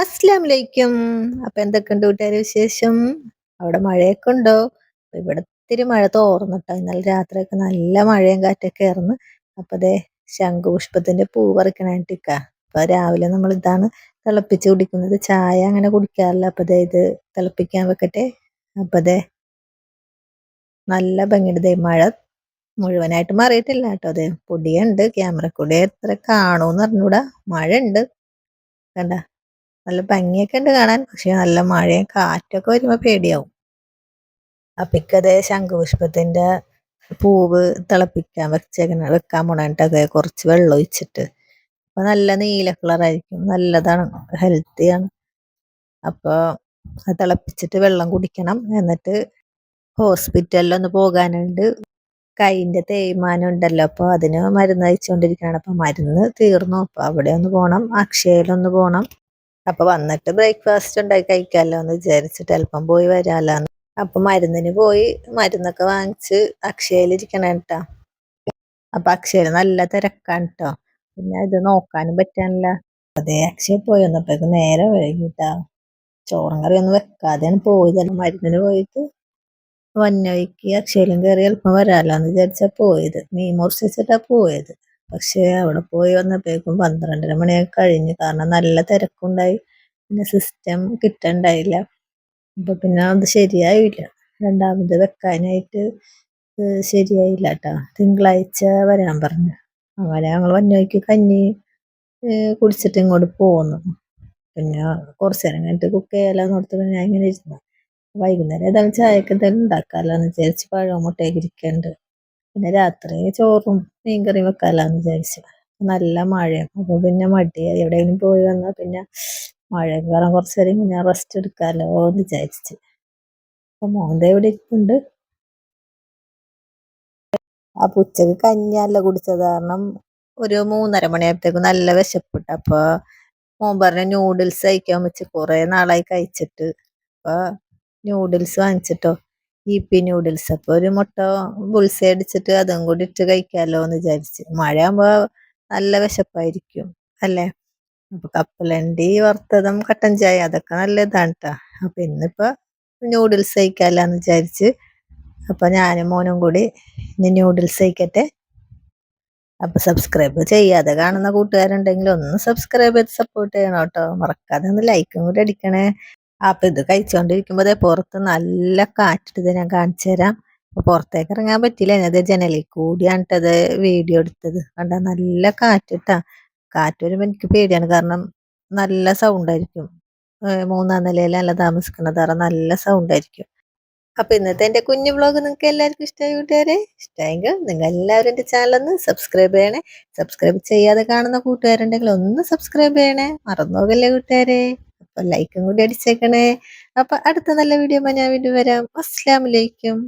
അസ്ലാം ലൈക്കും അപ്പൊ എന്തൊക്കെയുണ്ട് കൂട്ടുകാർ വിശേഷം? അവിടെ മഴയൊക്കെ ഉണ്ടോ? ഇവിടെ ഇത്തിരി മഴ തോർന്നിട്ടോ. ഇന്നലെ രാത്രിയൊക്കെ നല്ല മഴയും കാറ്റൊക്കെ ആയിരുന്നു. അപ്പൊ അതെ ശംഖുപുഷ്പത്തിന്റെ പൂ പറിക്കണായിട്ടിക്ക അപ്പൊ രാവിലെ നമ്മൾ ഇതാണ് തിളപ്പിച്ച് കുടിക്കുന്നത്. ചായ അങ്ങനെ കുടിക്കാറില്ല. അപ്പൊ അതെ ഇത് തിളപ്പിക്കാൻ വെക്കട്ടെ. അപ്പൊ അതെ നല്ല ഭംഗിയുണ്ട്. മഴ മുഴുവനായിട്ട് മാറിയിട്ടില്ല കേട്ടോ. അതെ പൊടിയുണ്ട്. ക്യാമറ കൂടെ എത്ര കാണൂന്ന് അറിഞ്ഞൂടാ. മഴ ഉണ്ട് കണ്ട? നല്ല ഭംഗിയൊക്കെ ഉണ്ട് കാണാൻ. പക്ഷെ നല്ല മഴയും കാറ്റൊക്കെ വരുമ്പോൾ പേടിയാവും. അപ്പിക്കതേ ശംഖുപുഷ്പത്തിന്റെ പൂവ് തിളപ്പിക്കാൻ വെച്ചേക്കണ വെക്കാൻ പോണിട്ട് കുറച്ച് വെള്ളം ഒഴിച്ചിട്ട്. അപ്പൊ നല്ല നീല കളറായിരിക്കും നല്ലതാണ് ഹെൽത്തിയാണ് അപ്പോൾ അത് തിളപ്പിച്ചിട്ട് വെള്ളം കുടിക്കണം. എന്നിട്ട് ഹോസ്പിറ്റലിൽ ഒന്ന് പോകാനുണ്ട്. കൈന്റെ തേയ്മാനം ഉണ്ടല്ലോ അപ്പോൾ അതിന് മരുന്ന് അയച്ചുകൊണ്ടിരിക്കുകയാണ് അപ്പോൾ മരുന്ന് തീർന്നു. അപ്പോൾ അവിടെ ഒന്ന് പോകണം അക്ഷയയിലൊന്ന് പോകണം അപ്പൊ വന്നിട്ട് ബ്രേക്ക്ഫാസ്റ്റ് ഉണ്ടാക്കി കഴിക്കാമല്ലോ എന്ന് വിചാരിച്ചിട്ട് അല്പം പോയി വരാലോന്ന്. അപ്പൊ മരുന്നിന് പോയി മരുന്നൊക്കെ വാങ്ങിച്ച് അക്ഷയയിലിരിക്കണം കേട്ടോ. അപ്പൊ അക്ഷയയിൽ നല്ല തിരക്കാണ് കേട്ടോ പിന്നെ ഇത് നോക്കാനും പറ്റാനില്ല. അതേ അക്ഷയ പോയി വന്നപ്പോഴേക്ക് നേരെ വൈകിട്ടാ. ചോറും ഒന്നും വെക്കാതെയാണ് പോയത്. മരുന്നിന് പോയിട്ട് വന്നവയ്ക്ക് അക്ഷയിലും കയറി അല്പം വരാലോ എന്ന് വിചാരിച്ചാ പോയത്. മീൻ മുറിച്ചിട്ടാ പോയത്. പക്ഷേ അവിടെ പോയി വന്നപ്പോഴേക്കും പന്ത്രണ്ടര മണിയൊക്കെ കഴിഞ്ഞു. കാരണം നല്ല തിരക്കുണ്ടായി. പിന്നെ സിസ്റ്റം കിട്ടണ്ടായില്ല. അപ്പൊ പിന്നെ അത് ശരിയായില്ല. രണ്ടാമത് വെക്കാനായിട്ട് ശരിയായില്ല കേട്ടോ തിങ്കളാഴ്ച വരാൻ പറഞ്ഞു. അങ്ങനെ ഞങ്ങൾ വന്നോയ്ക്ക് കഞ്ഞി കുടിച്ചിട്ട് ഇങ്ങോട്ട് പോന്നു. പിന്നെ കുറച്ചു നേരം കഴിഞ്ഞിട്ട് കുക്ക് ചെയ്യാലോന്ന് ഓർത്ത് പിന്നെ ഞാൻ ഇങ്ങനെ ഇരുന്നു. വൈകുന്നേരം ഏതായാലും ചായക്ക് എന്തായാലും ഉണ്ടാക്കാമല്ലോ എന്ന് വിചാരിച്ച് പഴവും മുട്ടയൊക്കെ ഇരിക്കുന്നുണ്ട് പിന്നെ രാത്രി ചോറും മീൻകറിയും വെക്കാലാന്ന് വിചാരിച്ചു. നല്ല മഴയാണ് അപ്പൊ പിന്നെ മടി. എവിടെയെങ്കിലും പോയി വന്നാൽ പിന്നെ മഴ കാരണം കുറച്ച് നേരം പിന്നെ റെസ്റ്റ് എടുക്കാമല്ലോ എന്ന് വിചാരിച്ചു. അപ്പൊ മോന്ത എവിടെ ഇരിപ്പുണ്ട്. ആ ഉച്ചയ്ക്ക് കഞ്ഞല്ല കുടിച്ചത്. കാരണം ഒരു മൂന്നര മണിയായപ്പോഴത്തേക്കും നല്ല വിശപ്പിട്ട്. അപ്പൊ മോൻ പറഞ്ഞ ന്യൂഡിൽസ് കഴിക്കാൻ വെച്ച് കുറെ നാളായി കഴിച്ചിട്ട്. അപ്പൊ ന്യൂഡിൽസ് വാങ്ങിച്ചിട്ടോ. പി നൂഡിൽസ് അപ്പോൾ ഒരു മുട്ട ബുൾസൈ അടിച്ചിട്ട് അതും കൂടി ഇട്ട് കഴിക്കാമല്ലോ എന്ന് വിചാരിച്ച്. മഴയാകുമ്പോൾ നല്ല വിശപ്പായിരിക്കും അല്ലേ? അപ്പൊ കപ്പലണ്ടി വറുത്തതും കട്ടൻ ചായ അതൊക്കെ നല്ല ഇതാണ് കേട്ടോ അപ്പൊ ഇന്നിപ്പോ നൂഡിൽസ് കഴിക്കാമല്ലോ വിചാരിച്ച് അപ്പൊ ഞാനും മോനും കൂടി ഇനി നൂഡിൽസ് കഴിക്കട്ടെ. അപ്പൊ സബ്സ്ക്രൈബ് ചെയ്യാതെ കാണുന്ന കൂട്ടുകാരുണ്ടെങ്കിൽ ഒന്ന് സബ്സ്ക്രൈബ് ചെയ്ത് സപ്പോർട്ട് ചെയ്യണം കേട്ടോ മറക്കാതെ ഒന്ന് ലൈക്കും കൂടി അടിക്കണേ. അപ്പൊ ഇത് കഴിച്ചുകൊണ്ടിരിക്കുമ്പോ പുറത്ത് നല്ല കാറ്റിട്ട് ഞാൻ കാണിച്ചു തരാം അപ്പോൾ പുറത്തേക്ക് ഇറങ്ങാൻ പറ്റില്ല അത് ജനലിൽ കൂടിയാണിട്ടത് വീഡിയോ എടുത്തത്. കണ്ട നല്ല കാറ്റിട്ടാ. കാറ്റ് വരുമ്പോ എനിക്ക് പേടിയാണ്. കാരണം നല്ല സൗണ്ട് ആയിരിക്കും മൂന്നാം നിലയിലല്ല താമസിക്കുന്നത് കാരണം നല്ല സൗണ്ട് ആയിരിക്കും അപ്പൊ ഇന്നത്തെ എന്റെ കുഞ്ഞു വ്ളോഗ് നിങ്ങൾക്ക് എല്ലാവർക്കും ഇഷ്ടമായി കൂട്ടുകാരെ? ഇഷ്ടമായെങ്കിൽ നിങ്ങൾ എല്ലാവരും എന്റെ ചാനൽ ഒന്ന് സബ്സ്ക്രൈബ് ചെയ്യണേ. സബ്സ്ക്രൈബ് ചെയ്യാതെ കാണുന്ന കൂട്ടുകാരുണ്ടെങ്കിൽ ഒന്ന് സബ്സ്ക്രൈബ് ചെയ്യണേ. മറന്നു പോകല്ലേ കൂട്ടുകാരെ? അപ്പൊ ലൈക്കും കൂടി അടിച്ചേക്കണേ. അപ്പൊ അടുത്ത നല്ല വീഡിയോ ഞാൻ വീണ്ടും വരാം. അസ്സാം വലൈക്കും